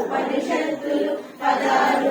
ఉపనిషత్తులు పదాలు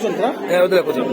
কোথায় হ্যাঁ, রাখছেন ওদের রাখছেন